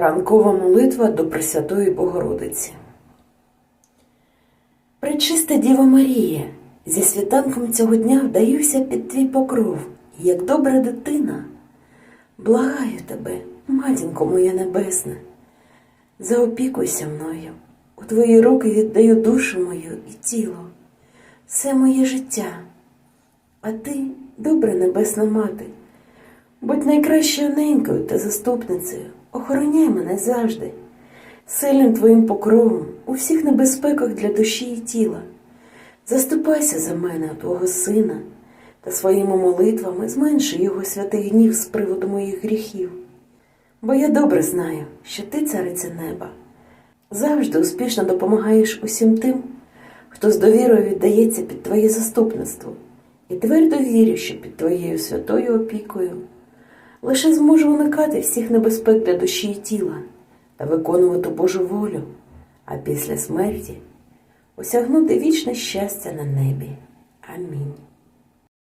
Ранкова молитва до Пресвятої Богородиці. Пречиста Діва Марія, зі світанком цього дня вдаюся під твій покров, як добра дитина. Благаю тебе, матінко моя небесна, заопікуйся мною, у твої руки віддаю душу мою і тіло, все моє життя. А ти, добра небесна мати, будь найкращою ненькою та заступницею, охороняй мене завжди, сильним твоїм покровом у всіх небезпеках для душі і тіла. Заступайся за мене, твого сина, та своїми молитвами зменши його святий гнів з приводу моїх гріхів. Бо я добре знаю, що ти, цариця неба, завжди успішно допомагаєш усім тим, хто з довірою віддається під твоє заступництво, і твердо вірю, що під твоєю святою опікою лише зможу уникати всіх небезпек для душі і тіла та виконувати Божу волю, а після смерті осягнути вічне щастя на небі. Амінь.